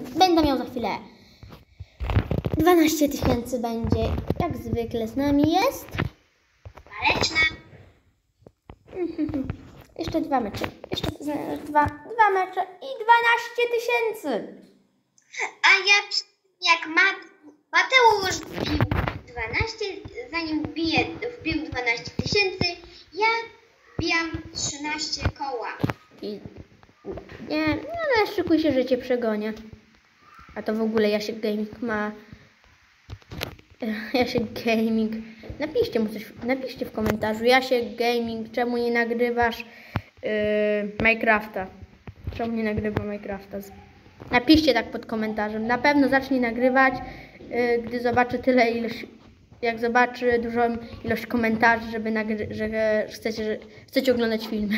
będę miał za chwilę 12 tysięcy będzie, jak zwykle z nami jest. Waleczna. Jeszcze dwa mecze, jeszcze dwa, dwa mecze i 12 tysięcy. A ja jak Mat, Mateusz wbił 12, zanim wbije, wbił 12 tysięcy, ja wbijam 13 koła. I nie, no ale szykuj się, że cię przegonię. A to w ogóle Jasiek Gaming ma... Jasiek Gaming. Napiszcie mu coś, napiszcie w komentarzu. Jasiek Gaming, czemu nie nagrywasz yy, Minecrafta? Czemu nie nagrywa Minecrafta? Napiszcie tak pod komentarzem. Na pewno zacznie nagrywać, yy, gdy zobaczy tyle ilość, jak zobaczy dużą ilość komentarzy, żeby że chcecie, że chcecie oglądać filmy.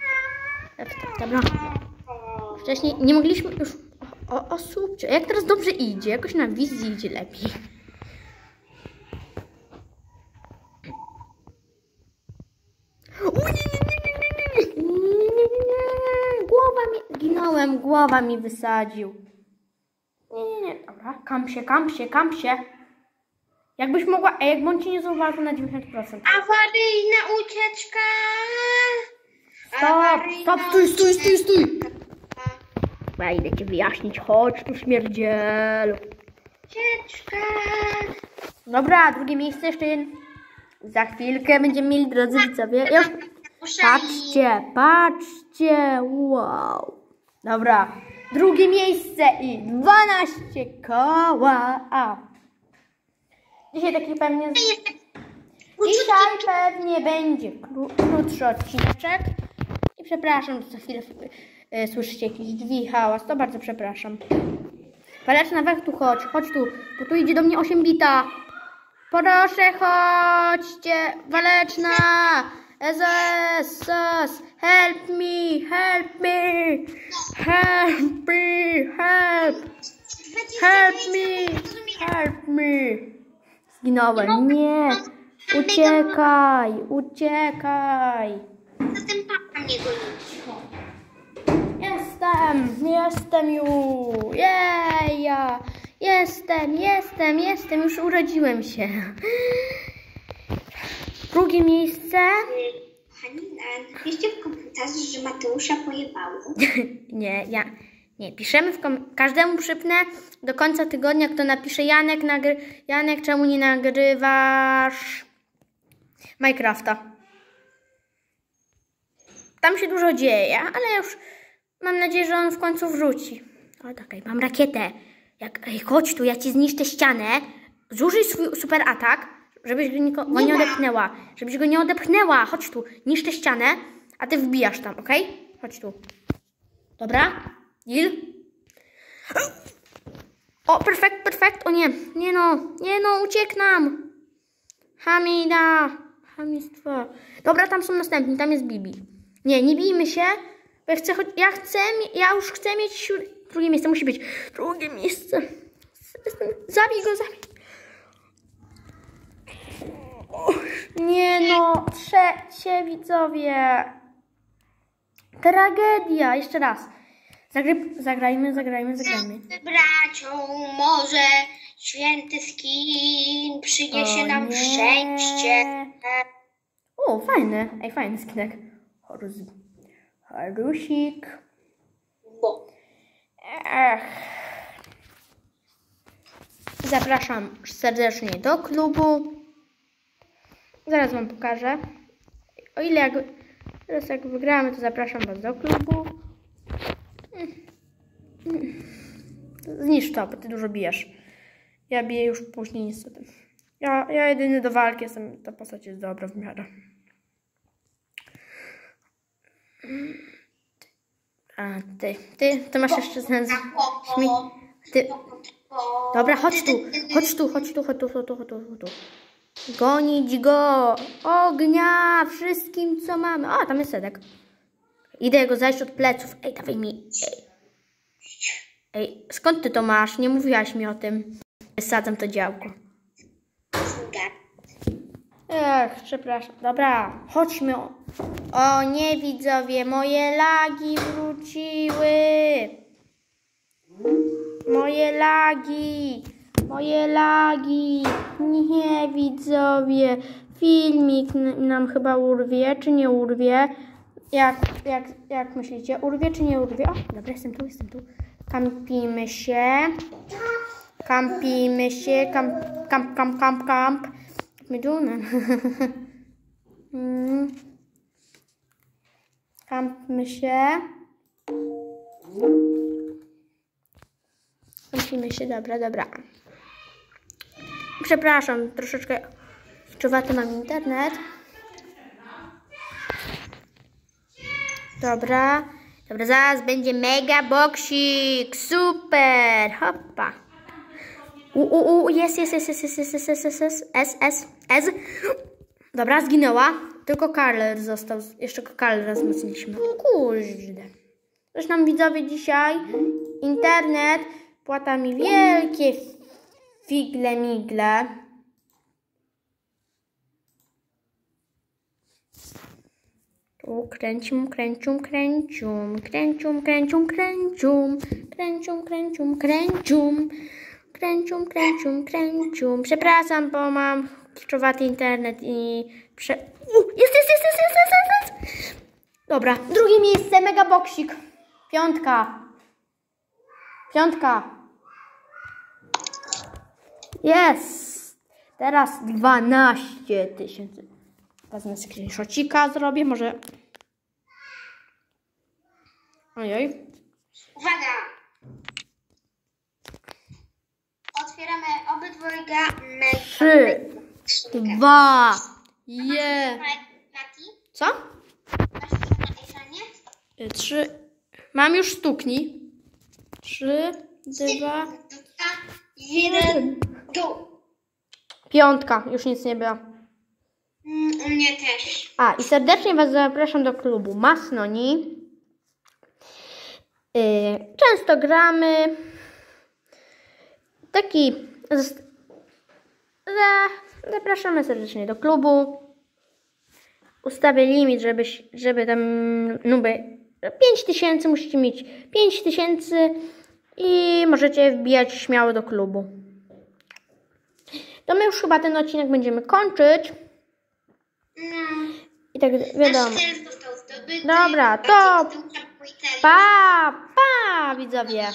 Dobra. Wcześniej nie mogliśmy już. O, o subcio. Jak teraz dobrze idzie, jakoś na wizji idzie lepiej. Uuu, nie, nie, nie, nie, nie! Głowa mi, ginąłem, głowa mi wysadził. Nie, nie, nie, dobra, kam się, kam się, kam się. Jakbyś mogła, jakby on cię nie zauważył na 90%. Awaryjna ucieczka! Stop, stop, stój, stój, stój, stój! Ja idę ci wyjaśnić, chodź tu śmierdzielu. Ucieczka! Dobra, drugie miejsce jeszcze. Za chwilkę będziemy mieli, drodzy widzowie. Już. Patrzcie, patrzcie, wow. Dobra, drugie miejsce i 12 koła. A. Dzisiaj taki pewnie... Dzisiaj pewnie będzie kró- krótszy odcineczek. I przepraszam, że co chwilę słyszycie jakieś drzwi, hałas. To bardzo przepraszam. Waleczna, weź tu chodź, chodź tu, bo tu idzie do mnie 8 bita. Proszę, chodźcie, Waleczna. Sus, help me, help me, help me, help, help me, help me. Zginąłem, nie. Uciekaj, uciekaj. Zatem papa mnie goni. Jestem, jestem już. Jeja. Jestem, jestem, jestem. Już urodziłem się. Drugie miejsce. Kochani, a napiszcie w komentarzu, że Mateusza pojebało. Nie, ja. Nie, piszemy w kom- każdemu przypnę do końca tygodnia, kto napisze Janek, nagry- Janek, czemu nie nagrywasz Minecrafta? Tam się dużo dzieje, ale już mam nadzieję, że on w końcu wróci. O, czekaj, mam rakietę. Jak, ej, chodź tu, ja ci zniszczę ścianę. Zużyj swój super atak, żebyś go, niko- go nie odepchnęła. Żebyś go nie odepchnęła. Chodź tu, niszczę ścianę, a ty wbijasz tam, okej? Chodź tu. Dobra? Deal? O, perfekt, perfekt. O nie, nie no, nie no, ucieknam. Hamida. Hamistwo. Dobra, tam są następni, tam jest Bibi. Nie, nie bijmy się, bo ja chcę, ja chcę, ja już chcę mieć drugie miejsce, musi być drugie miejsce. Zabij go, zabij. Nie no, trzecie widzowie. Tragedia, jeszcze raz. Zagry... Zagrajmy, zagrajmy, zagrajmy. Bracią może święty skin przyniesie O nam nie. szczęście. O, fajny. Ej, fajny skinek. Horus. Horusik. Bo Ech. Zapraszam serdecznie do klubu. Zaraz Wam pokażę. O ile jak, teraz jak wygramy, to zapraszam Was do klubu. Zniszcz to, bo Ty dużo bijesz. Ja biję już później niestety. Ja, ja jedyny do walki jestem, ta postać jest dobra w miarę. A ty, ty, to masz jeszcze sens. Śmie... Ty, Dobra, chodź tu, chodź tu, chodź tu, chodź tu, chodź tu, chodź tu, chodź tu. Gonić go! Ognia! Wszystkim, co mamy. O, tam jest Sedek. Idę go zajść od pleców. Ej, dawaj mi. Ej. Ej, skąd ty to masz? Nie mówiłaś mi o tym. Wysadzam to działko. Ech, przepraszam. Dobra, chodźmy. O, nie, widzowie, moje lagi wróciły. Moje lagi. Moje lagi. Nie, widzowie. Filmik nam chyba urwie, czy nie urwie? Jak, jak, jak myślicie? Urwie, czy nie urwie? O, dobra, jestem tu, jestem tu. Kampimy się. Kampimy się. Kamp, kamp, kamp, kamp, kamp. My tu, no. Mm. Kampmy się. Kampimy się, dobra, dobra. Przepraszam, troszeczkę czuwaty mam internet. Dobra. Dobra, zaraz będzie mega boksik. Super. Hoppa. U, u, u, jest, jest, jest, jest, jest, jest, jest, jest, jest, jest, S, S, S. Dobra, zginęła. Tylko Karler został. Jeszcze Karlera wzmocniliśmy. O kurde. Coś nam widzowie dzisiaj internet płata mi wielkie figle migle. Tu kręcium, kręcium, kręcium, kręcium, kręcium, kręcium, kręcium, kręcium, kręcium, kręcium, kręcium. Przepraszam, bo mam kiczowaty internet i prze... U, jest, jest, jest, jest, jest, jest, jest, jest. Dobra, drugie miejsce, mega boksik. Piątka. Piątka. Jest. Teraz 12 tysięcy. Wezmę screenshotcika, zrobię, może... Ojej. Uwaga! Otwieramy obydwojga. Trzy, dwa, je... Mati, Co? Y, Trzy. Mam już stukni. Trzy, dwa... Jeden, tu. Piątka, już nic nie było. Mm, U mnie też. A, i serdecznie Was zapraszam do klubu Masnoni. Yy, często gramy. Taki. zapraszamy serdecznie do klubu. Ustawię limit, żeby, żeby tam nuby. 5000 musicie mieć 5000 i możecie wbijać śmiało do klubu. To my już chyba ten odcinek będziemy kończyć. No. I tak wiadomo. Zdobyty. Dobra, to. Pa, pa, widzowie.